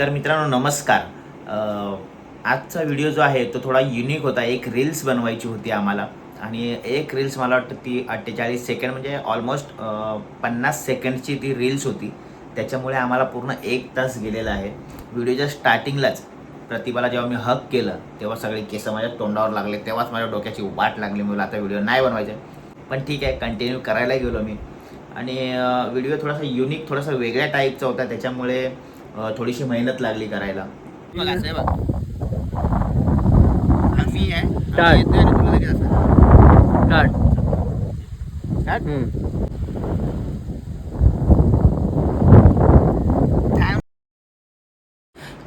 तर मित्रांनो नमस्कार. आजचा व्हिडिओ जो आहे तो थोडा युनिक होता. एक रील्स बनवायची होती आम्हाला. आणि एक रील्स मला वाटतं ती अठ्ठेचाळीस सेकंड म्हणजे ऑलमोस्ट पन्नास सेकंडची ती रील्स होती. त्याच्यामुळे आम्हाला पूर्ण एक तास गेलेला आहे. व्हिडिओच्या स्टार्टिंगलाच प्रतिभाला जेव्हा मी हक केलं तेव्हा सगळे केस माझ्या तोंडावर लागले. तेव्हाच माझ्या डोक्याची वाट लागली. मला आता व्हिडिओ नाही बनवायचा. पण ठीक आहे कंटिन्यू करायला गेलो मी. आणि व्हिडिओ थोडासा युनिक थोडासा वेगळ्या टाईपचा होता. त्याच्यामुळे थोडीशी मेहनत लागली करायला बघ असं आहे बघ हा मी आहे हा Start. मी येतोय आणि तुला लगेच असं. Start Start?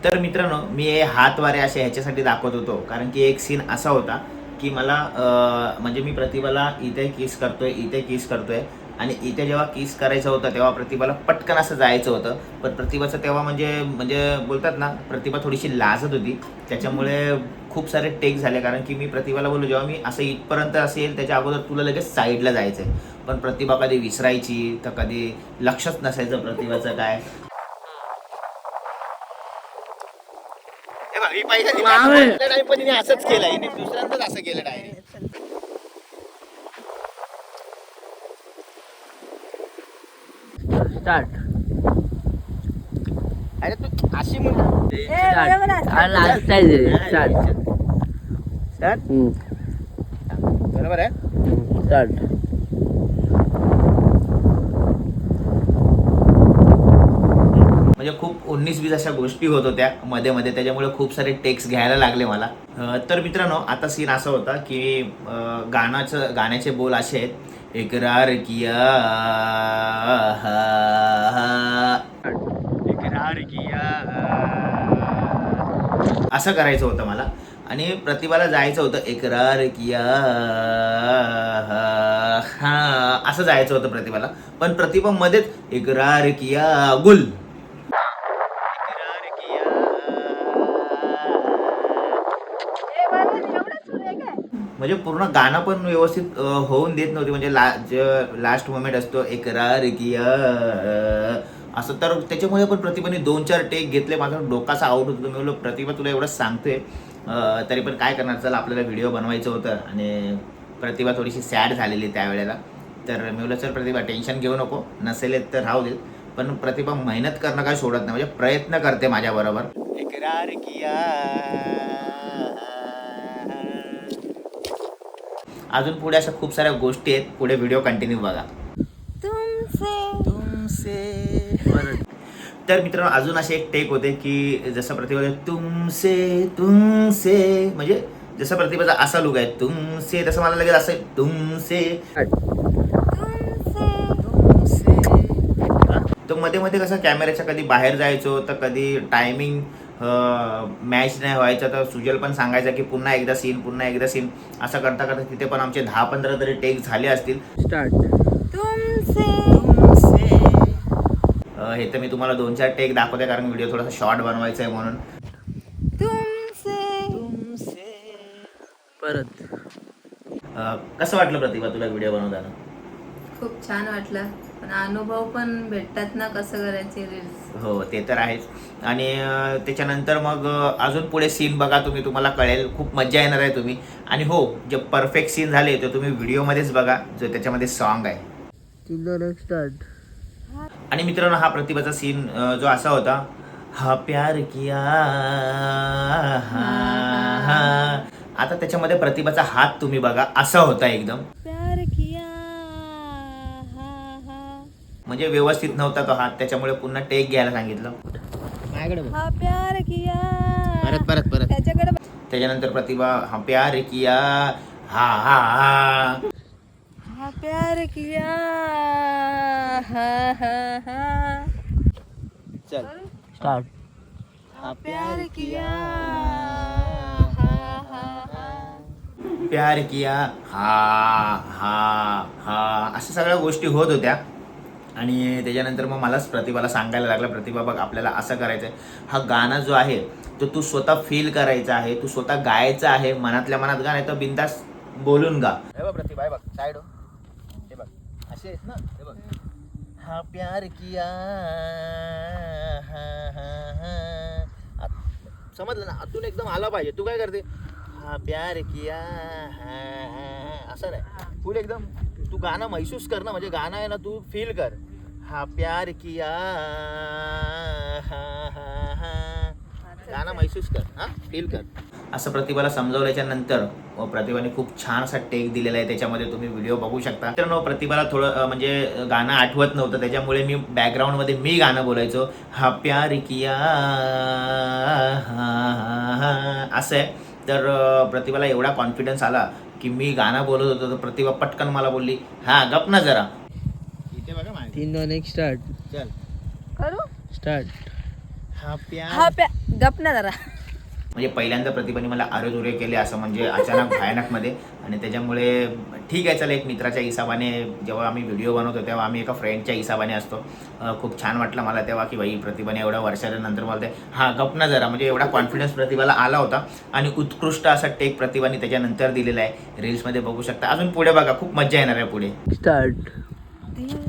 तर मित्रांनो मी हे हातवारे असे ह्याच्यासाठी दाखवत होतो कारण की एक सीन असा होता की मला अं, म्हणजे मी प्रतिभाला इथे किस करतोय इथे किस करतोय आणि इथे जेव्हा किस करायचं होतं तेव्हा प्रतिभाला पटकन असं जायचं होतं. पण प्रतिभाचं तेव्हा म्हणजे म्हणजे बोलतात ना प्रतिभा थोडीशी लाजत होती. त्याच्यामुळे खूप सारे टेक झाले. कारण की मी प्रतिभाला बोललो जेव्हा मी असं इथपर्यंत असेल त्याच्या अगोदर तुला लगेच साईडला जायचं आहे पण प्रतिभा कधी विसरायची तर कधी लक्षच नसायचं प्रतिभाचं काय. असंच केलं दुसऱ्यांदाच असं केलं डायरेक्ट स्टार्ट अरे तू अशी म्हणजे? बरोबर आहे. स्टार्ट म्हणजे खूप उन्नीस वीस अशा गोष्टी होत होत्या मध्ये मध्ये त्याच्यामुळे खूप सारे टेक्स घ्यायला लागले मला. तर मित्रांनो आता सीन असा होता की गाण्याचं गाण्याचे बोल असे आहेत इकरार किया। इकरार किया। असं करायचं होतं मला. आणि प्रतिभाला जायचं होतं इकरार किया। हा असं जायचं होतं प्रतिभाला. पण प्रतिभा मध्येच इकरार किया गुल इकरार किया म्हणजे पूर्ण गाणं पण व्यवस्थित होऊन देत नव्हती. म्हणजे ला जे लास्ट मोमेंट असतो एक किया असं तर त्याच्यामुळे पण प्रतिभाने दोन चार टेक घेतले. माझा डोकाचा आउट होतो. मी बोललो प्रतिभा तुला एवढं सांगते तरी पण काय करणार? चला आपल्याला व्हिडिओ बनवायचं होतं. आणि प्रतिभा थोडीशी सॅड झालेली त्यावेळेला तर मी बोललो चल प्रतिभा टेन्शन घेऊ नको. नसेल तर राहू देत पण प्रतिभा मेहनत करणं काय सोडत नाही. म्हणजे प्रयत्न करते माझ्याबरोबर इकरार किया अजून पुढे अशा खूप साऱ्या गोष्टी आहेत. पुढे व्हिडिओ कंटिन्यू बघा. तुमसे. तर मित्रांनो अजून असे एक टेक होते की जसं प्रतिभा तुमसे तुमसे. म्हणजे जसं प्रतिभाचा असा लुक आहे तुमसे. तसं मला लगेच असं तुमसे. तर मध्ये मध्ये कसं कॅमेऱ्याच्या कधी बाहेर जायचो तर कधी टायमिंग मॅच नाही व्हायचा तर सुजल पण सांगायचा की पुन्हा एकदा सीन पुन्हा एकदा सीन असं करता करता तिथे पण आमचे दहा पंधरा तरी टेक झाले असतील. हे तर मी तुम्हाला दोन चार टेक दाखवते कारण व्हिडिओ थोडासा शॉर्ट बनवायचा आहे म्हणून. परत अं, कसं वाटलं प्रतिभा तुला व्हिडिओ बनवताना? खूप छान वाटलं. पण अनुभव पण भेटतात ना कसं करायचे रील्स हो ते तर आहेच. आणि त्याच्यानंतर मग अजून पुढे सीन बघा तुम्ही तुम्हाला कळेल. खूप मजा येणार आहे तुम्ही. आणि हो जे परफेक्ट सीन झाले ते तुम्ही व्हिडिओमध्येच बघा जो त्याच्यामध्ये सॉन्ग आहे. स्टार्ट आणि मित्रांनो हा प्रतिभाचा सीन जो असा होता हा प्यार किया हा, हा. आता त्याच्यामध्ये प्रतिभाचा हात तुम्ही बघा असा होता एकदम. म्हणजे व्यवस्थित नव्हता तो हात त्याच्यामुळे पुन्हा टेक घ्यायला सांगितलं. माझ्याकडे बघ. हा प्यार किया. परत परत परत. त्याच्याकडे त्याच्यानंतर प्रतिभा हा प्यार किया. हा हा हा. हा प्यार किया. हा हा हा. चल. स्टार्ट हा प्यार किया. हा हा हा. प्यार किया. हा हा हा. अशा सगळ्या गोष्टी होत होत्या. आणि त्याच्यानंतर मग मलाच प्रतिभाला सांगायला लागला प्रतिभा बघ आपल्याला असं करायचं आहे हा गाणं जो आहे तो तू स्वतः फील करायचा आहे तू स्वतः गायचं आहे मनातल्या मनात गा नाही तर बिंदास बोलून गा. हे बघ प्रतिभा हे बघ साईड हे. बघ. असे आहेत ना? हे बघ. हा प्यार किया. हा हा हा. समजलं ना? आतून एकदम आला पाहिजे. तू काय करते? हा प्यार किया. हा, हा, असं नाही. फुल एकदम. तू गाणं महसूस कर ना. म्हणजे गाणं आहे ना तू फील कर. हा प्यार किया. हा, हा, गाणं महसूस कर हा फील कर. असं प्रतिभाला समजवल्याच्या नंतर व प्रतिभाने खूप छान असा टेक दिलेला आहे. त्याच्यामध्ये तुम्ही व्हिडिओ बघू शकता. मित्रांनो प्रतिभाला थोडं म्हणजे गाणं आठवत नव्हतं. त्याच्यामुळे मी बॅकग्राऊंडमध्ये मी गाणं बोलायचो. हा प्यार किया. हा, हा, हा. असं आहे. तर प्रतिभाला एवढा कॉन्फिडन्स आला की मी गाणं बोलत होतो. तर प्रतिभा पटकन मला बोलली हा गप ना जरा. इथे बघा तीन दोन एक स्टार्ट चल. करू? स्टार्ट हा प्यार हा प्या. गप ना जरा. म्हणजे पहिल्यांदा प्रतिभाने मला आरोजुरे केले असं म्हणजे अचानक भयानकमध्ये. आणि त्याच्यामुळे ठीक आहे चल एक मित्राच्या हिसाबाने जेव्हा आम्ही व्हिडिओ बनवतो तेव्हा आम्ही एका फ्रेंडच्या हिसाबाने असतो. अं, खूप छान वाटलं मला तेव्हा की बाई प्रतिभाने एवढ्या वर्षाच्या नंतर मला ते हा गपना जरा. म्हणजे एवढा कॉन्फिडन्स प्रतिभाला आला होता. आणि उत्कृष्ट असा टेक प्रतिभाने त्याच्यानंतर दिलेला आहे. रील्समध्ये बघू शकता. अजून पुढे बघा खूप मजा येणार आहे पुढे. स्टार्ट अ,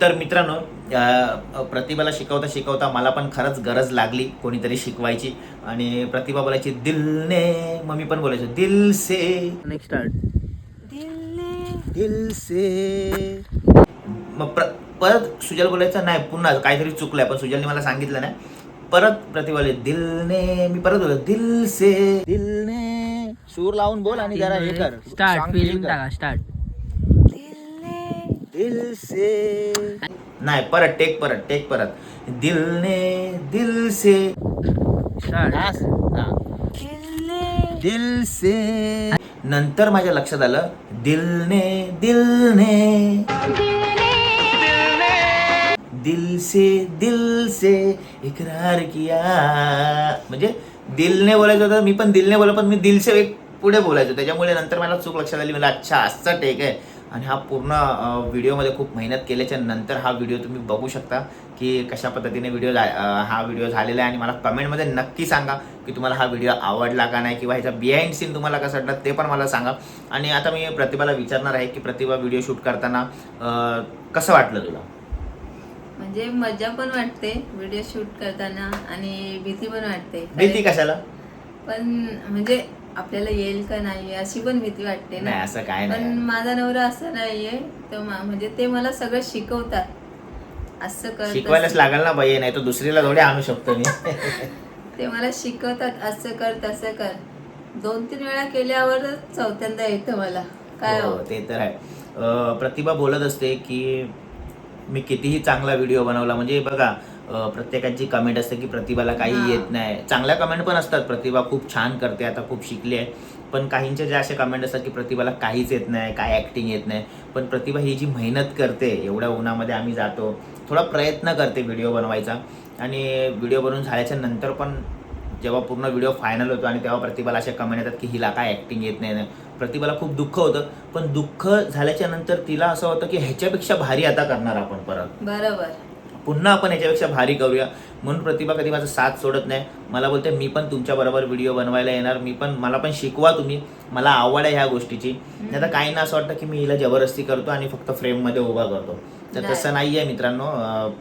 तर मित्रांनो प्रतिभाला शिकवता शिकवता मला पण खरंच गरज लागली कोणीतरी शिकवायची. आणि प्रतिभा बोलायची दिलने मग मी पण बोलायचो दिल से. नेक्स्ट स्टार्ट दिल से. मग प्र परत सुजल बोलायचं नाही पुन्हा काहीतरी चुकलंय. पण सुजलने मला सांगितलं नाही. परत प्रतिभाले दिलने मी परत बोलतो दिल से. दिलने सूर लावून बोल आणि जरा हे कर. स्टार्ट स्टार्ट दिल से। नाही परत टेक परत टेक परत. दिल ने दिल से. दिल से। नंतर माझ्या लक्षात आलं दिल ने दिल ने दिल से दिल से इकरार किया। म्हणजे दिलने बोलायचं होतं मी पण दिलने बोललो पण मी दिल से एक पुढे बोलायचो. त्याच्यामुळे नंतर मला चूक लक्षात आली मला अच्छा असं टेक आहे. आणि हा पूर्ण व्हिडिओमध्ये खूप मेहनत केल्याच्यानंतर हा व्हिडिओ तुम्ही बघू शकता की कशा पद्धतीने व्हिडिओ हा व्हिडिओ झालेला आहे. आणि मला कमेंटमध्ये नक्की सांगा की तुम्हाला हा व्हिडिओ आवडला का नाही किंवा ह्याचा बिहाइंड सीन तुम्हाला कसं वाटलं ते पण मला सांगा. आणि आता मी प्रतिभाला विचारणार आहे की प्रतिभा व्हिडिओ शूट करताना कसं वाटलं तुला? म्हणजे मजा पण वाटते व्हिडिओ शूट करताना आणि भीती पण वाटते. भीती कशाला? पण म्हणजे आपल्याला येईल का नाही अशी पण भीती वाटते ना. नाही असं काय पण नाही माझा नवरा असं नाहीये तर मा- म्हणजे ते मला सगळं शिकवतात. असं कर शिकवायलाच तसं- लागेल ना बाई नाही तर दुसरीला थोडी आणू शकतो मी. ते मला शिकवतात असं कर तसं कर. दोन तीन वेळा केल्यावर चौथ्यांदा येतं मला. काय हो हो? ते तर आहे. अं, प्रतिभा बोलत असते की मी कितीही चांगला व्हिडिओ बनवला म्हणजे बघा प्रत्येकाची कमेंट असते की प्रतिभाला काही. येत नाही. चांगल्या कमेंट पण असतात. प्रतिभा खूप छान करते आता खूप शिकली आहे. पण काहींचे जे असे कमेंट असतात की प्रतिभाला काहीच येत नाही काय ॲक्टिंग येत नाही. पण प्रतिभा ही जी मेहनत करते एवढ्या उन्हामध्ये आम्ही जातो थोडा प्रयत्न करते व्हिडिओ बनवायचा. आणि व्हिडिओ बनवून झाल्याच्यानंतर पण जेव्हा पूर्ण व्हिडिओ फायनल होतो आणि तेव्हा प्रतिभाला असे कमेंट येतात की हिला काय ॲक्टिंग येत नाही. प्रतिभाला खूप दुःख होतं. पण दुःख झाल्याच्यानंतर तिला असं होतं की ह्याच्यापेक्षा भारी आता करणार आपण परत. बरोबर. पुन्हा आपण ह्याच्यापेक्षा भारी करूया. म्हणून प्रतिभा कधी माझा साथ सोडत नाही. मला बोलते मी पण तुमच्या बरोबर व्हिडिओ बनवायला येणार. मी पण मला पण शिकवा तुम्ही. मला आवड आहे ह्या गोष्टीची. नाही तर काहींना असं वाटतं की मी हिला जबरदस्ती करतो आणि फक्त फ्रेममध्ये उभा करतो. तर. तसं नाही आहे मित्रांनो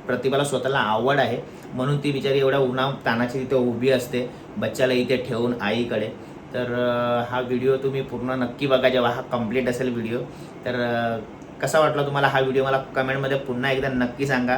प्रतिभाला स्वतःला आवड आहे. म्हणून ती बिचारी एवढ्या उन्हा तानाची तिथे उभी असते. बच्चाला इथे ठेवून आईकडे. तर हा व्हिडिओ तुम्ही पूर्ण नक्की बघा जेव्हा हा कंप्लीट असेल व्हिडिओ तर कसा वाटला तुम्हाला हा व्हिडिओ मला कमेंटमध्ये पुन्हा एकदा नक्की सांगा.